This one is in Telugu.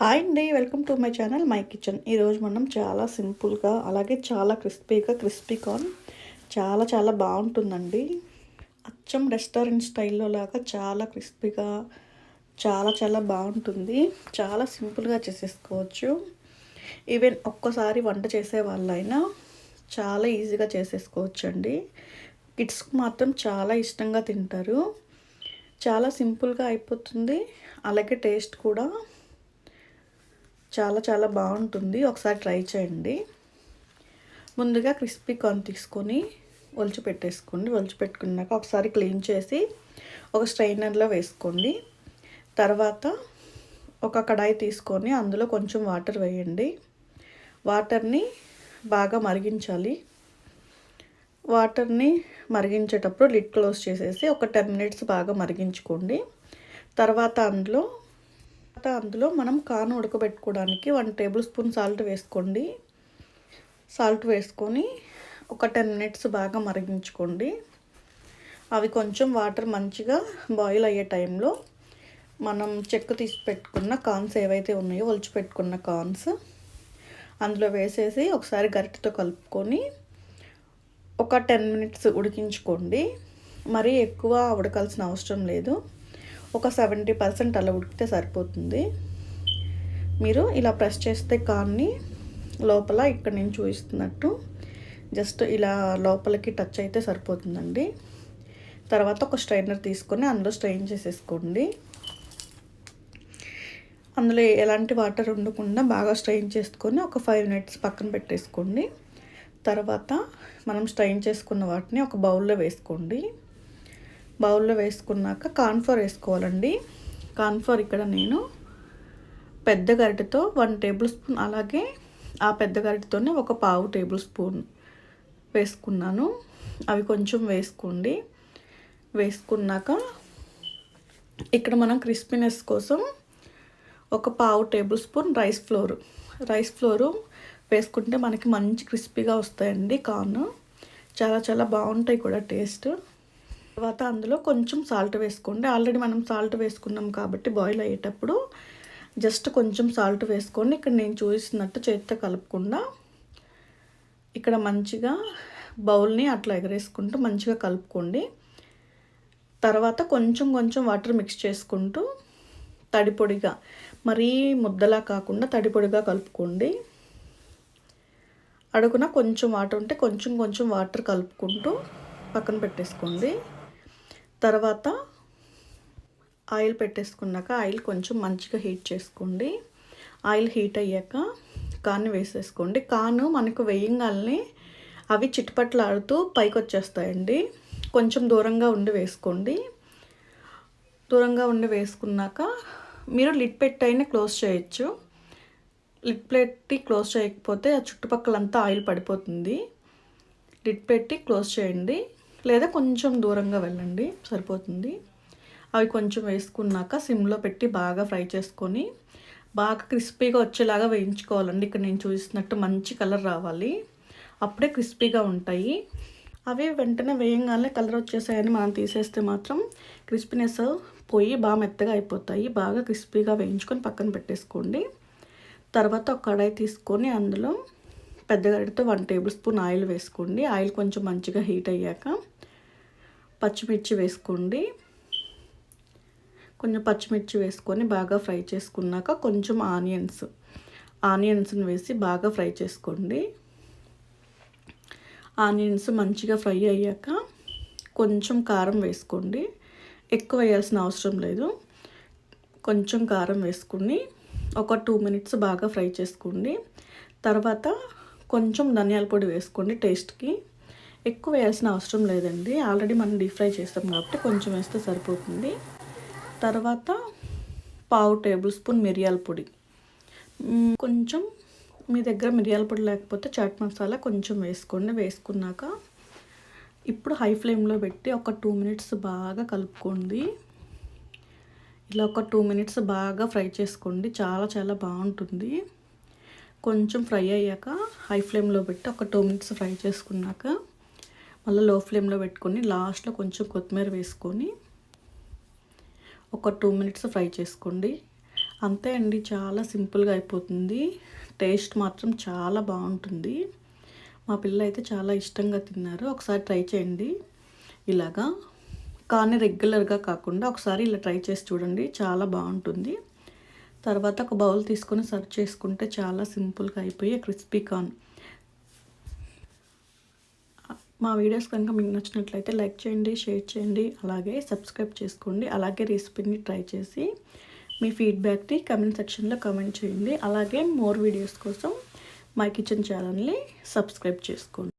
హాయ్ అండి welcome to my channel my kitchen. ఈరోజు మనం చాలా సింపుల్గా అలాగే చాలా క్రిస్పీగా క్రిస్పీ కార్న్. చాలా చాలా బాగుంటుందండి. అచ్చం రెస్టారెంట్ స్టైల్లో లాగా చాలా క్రిస్పీగా చాలా చాలా బాగుంటుంది. చాలా సింపుల్గా చేసేసుకోవచ్చు. ఈవెన్ ఒక్కసారి వంట చేసే వాళ్ళైనా చాలా ఈజీగా చేసేసుకోవచ్చు అండి కిడ్స్కి మాత్రం చాలా ఇష్టంగా తింటారు. చాలా సింపుల్గా అయిపోతుంది. అలాగే టేస్ట్ కూడా చాలా చాలా బాగుంటుంది. ఒకసారి ట్రై చేయండి. ముందుగా క్రిస్పీ కార్న్ తీసుకొని ఒలిచి పెట్టేసుకోండి. ఒలిచి పెట్టుకున్నాక ఒకసారి క్లీన్ చేసి ఒక స్ట్రైనర్లో వేసుకోండి. తర్వాత ఒక కడాయి తీసుకొని అందులో కొంచెం వాటర్ వేయండి. వాటర్ని బాగా మరిగించాలి. వాటర్ని మరిగించేటప్పుడు లిడ్ క్లోజ్ చేసేసి ఒక టెన్ మినిట్స్ బాగా మరిగించుకోండి. తర్వాత అందులో అందులో మనం కాను ఉడకబెట్టుకోవడానికి వన్ టేబుల్ స్పూన్ సాల్ట్ వేసుకోండి. సాల్ట్ వేసుకొని ఒక టెన్ మినిట్స్ బాగా మరిగించుకోండి. అవి కొంచెం వాటర్ మంచిగా బాయిల్ అయ్యే టైంలో మనం చెక్క తీసి పెట్టుకున్న కార్న్స్ ఏవైతే ఉన్నాయో ఒలిచి పెట్టుకున్న కార్న్స్ అందులో వేసేసి ఒకసారి గరిటెతో కలుపుకొని ఒక టెన్ మినిట్స్ ఉడికించుకోండి. మరీ ఎక్కువ ఉడకాల్సిన అవసరం లేదు. ఒక సెవెంటీ పర్సెంట్ అలా ఉడికితే సరిపోతుంది. మీరు ఇలా ప్రెస్ చేస్తే కాన్ని లోపల ఇక్కడ నేను చూపిస్తున్నట్టు జస్ట్ ఇలా లోపలికి టచ్ అయితే సరిపోతుందండి. తర్వాత ఒక స్ట్రైనర్ తీసుకొని అందులో స్ట్రెయిన్ చేసేసుకోండి. అందులో ఎలాంటి వాటర్ ఉండకుండా బాగా స్ట్రెయిన్ చేసుకొని ఒక ఫైవ్ మినిట్స్ పక్కన పెట్టేసుకోండి. తర్వాత మనం స్ట్రైన్ చేసుకున్న వాటిని ఒక బౌల్లో వేసుకోండి. బౌల్లో వేసుకున్నాక కాన్ఫర్ వేసుకోవాలండి. కాన్ఫర్ ఇక్కడ నేను పెద్ద గరిటెతో వన్ టేబుల్ స్పూన్ అలాగే ఆ పెద్ద గరిటెతోనే ఒక పావు టేబుల్ స్పూన్ వేసుకున్నాను. అవి కొంచెం వేసుకోండి. వేసుకున్నాక ఇక్కడ మనం క్రిస్పీనెస్ కోసం ఒక పావు tablespoon rice flour rice flour వేసుకుంటే మనకి మంచి క్రిస్పీగా వస్తాయండి కార్న్. చాలా చాలా బాగుంటాయి కూడా టేస్ట్. తర్వాత అందులో కొంచెం సాల్ట్ వేసుకోండి. ఆల్రెడీ మనం సాల్ట్ వేసుకున్నాం కాబట్టి బాయిల్ అయ్యేటప్పుడు జస్ట్ కొంచెం సాల్ట్ వేసుకోండి ఇక్కడ నేను చూసినట్టు చేతితో కలుపుకుండా ఇక్కడ మంచిగా బౌల్ని అట్లా ఎగరేసుకుంటూ మంచిగా కలుపుకోండి. తర్వాత కొంచెం కొంచెం వాటర్ మిక్స్ చేసుకుంటూ తడిపొడిగా మరీ ముద్దలా కాకుండా తడిపొడిగా కలుపుకోండి. అడుగున కొంచెం వాటర్ ఉంటే కొంచెం కొంచెం వాటర్ కలుపుకుంటూ పక్కన పెట్టేసుకోండి. తర్వాత ఆయిల్ పెట్టేసుకున్నాక ఆయిల్ కొంచెం మంచిగా హీట్ చేసుకోండి. ఆయిల్ హీట్ అయ్యాక కాను వేసేసుకోండి. కాను మనకు వేయంగానే అవి చిట్టుపట్లాడుతూ పైకి వచ్చేస్తాయండి కొంచెం దూరంగా ఉండి వేసుకోండి. దూరంగా ఉండి వేసుకున్నాక మీరు లిడ్ పెట్టైనా క్లోజ్ చేయొచ్చు. లిడ్ పెట్టి క్లోజ్ చేయకపోతే ఆ చుట్టుపక్కలంతా ఆయిల్ పడిపోతుంది. లిడ్ పెట్టి క్లోజ్ చేయండి. లేదా కొంచెం దూరంగా వెళ్ళండి సరిపోతుంది. అవి కొంచెం వేసుకున్నాక సిమ్లో పెట్టి బాగా ఫ్రై చేసుకొని బాగా క్రిస్పీగా వచ్చేలాగా వేయించుకోవాలండి. ఇక్కడ నేను చూసినట్టు మంచి కలర్ రావాలి. అప్పుడే క్రిస్పీగా ఉంటాయి. అవి వెంటనే వేయంగానే కలర్ వచ్చేసాయని మనం తీసేస్తే మాత్రం క్రిస్పీనెస్ పోయి బాగా మెత్తగా అయిపోతాయి. బాగా క్రిస్పీగా వేయించుకొని పక్కన పెట్టేసుకోండి. తర్వాత ఒక కడాయి తీసుకొని అందులో పెద్ద గడితో వన్ టేబుల్ స్పూన్ ఆయిల్ వేసుకోండి. ఆయిల్ కొంచెం మంచిగా హీట్ అయ్యాక పచ్చిమిర్చి వేసుకోండి. కొంచెం పచ్చిమిర్చి వేసుకొని బాగా ఫ్రై చేసుకున్నాక కొంచెం ఆనియన్స్. ఆనియన్స్ని వేసి బాగా ఫ్రై చేసుకోండి. ఆనియన్స్ మంచిగా ఫ్రై అయ్యాక కొంచెం కారం వేసుకోండి. ఎక్కువ వేయాల్సిన అవసరం లేదు. కొంచెం కారం వేసుకుని ఒక టూ మినిట్స్ బాగా ఫ్రై చేసుకోండి. తర్వాత కొంచెం ధనియాల పొడి వేసుకోండి టేస్ట్కి. ఎక్కువ వేయాల్సిన అవసరం లేదండి. ఆల్రెడీ మనం డీప్ ఫ్రై చేస్తాం కాబట్టి కొంచెం వేస్తే సరిపోతుంది. తర్వాత పావు టేబుల్ స్పూన్ మిరియాల పొడి. కొంచెం మీ దగ్గర మిరియాల పొడి లేకపోతే చాట్ మసాలా కొంచెం వేసుకోండి. వేసుకున్నాక ఇప్పుడు హై ఫ్లేమ్లో పెట్టి ఒక టూ మినిట్స్ బాగా కలుపుకోండి. ఇలా ఒక టూ మినిట్స్ బాగా ఫ్రై చేసుకోండి. చాలా చాలా బాగుంటుంది. కొంచెం ఫ్రై అయ్యాక హై ఫ్లేమ్లో పెట్టి ఒక టూ మినిట్స్ ఫ్రై చేసుకున్నాక మళ్ళీ లో ఫ్లేమ్లో పెట్టుకొని లాస్ట్లో కొంచెం కొత్తిమీర వేసుకొని ఒక టూ మినిట్స్ ఫ్రై చేసుకోండి. అంతే అండి చాలా సింపుల్గా అయిపోతుంది. టేస్ట్ మాత్రం చాలా బాగుంటుంది. మా పిల్లలు అయితే చాలా ఇష్టంగా తిన్నారు. ఒకసారి ట్రై చేయండి. ఇలాగా. కానీ రెగ్యులర్గా కాకుండా ఒకసారి ఇలా ట్రై చేసి చూడండి చాలా బాగుంటుంది. తర్వాత ఒక బౌల్ తీసుకొని సర్వ్ చేసుకుంటే చాలా సింపుల్గా అయిపోయి క్రిస్పీ కార్న్. మా వీడియోస్ కనుక మీకు నచ్చినట్లయితే లైక్ చేయండి షేర్ చేయండి అలాగే సబ్స్క్రైబ్ చేసుకోండి. అలాగే రెసిపీని ట్రై చేసి మీ ఫీడ్బ్యాక్ని కమెంట్ సెక్షన్లో కమెంట్ చేయండి. అలాగే మోర్ వీడియోస్ కోసం మై కిచెన్ ఛానల్ని సబ్స్క్రైబ్ చేసుకోండి.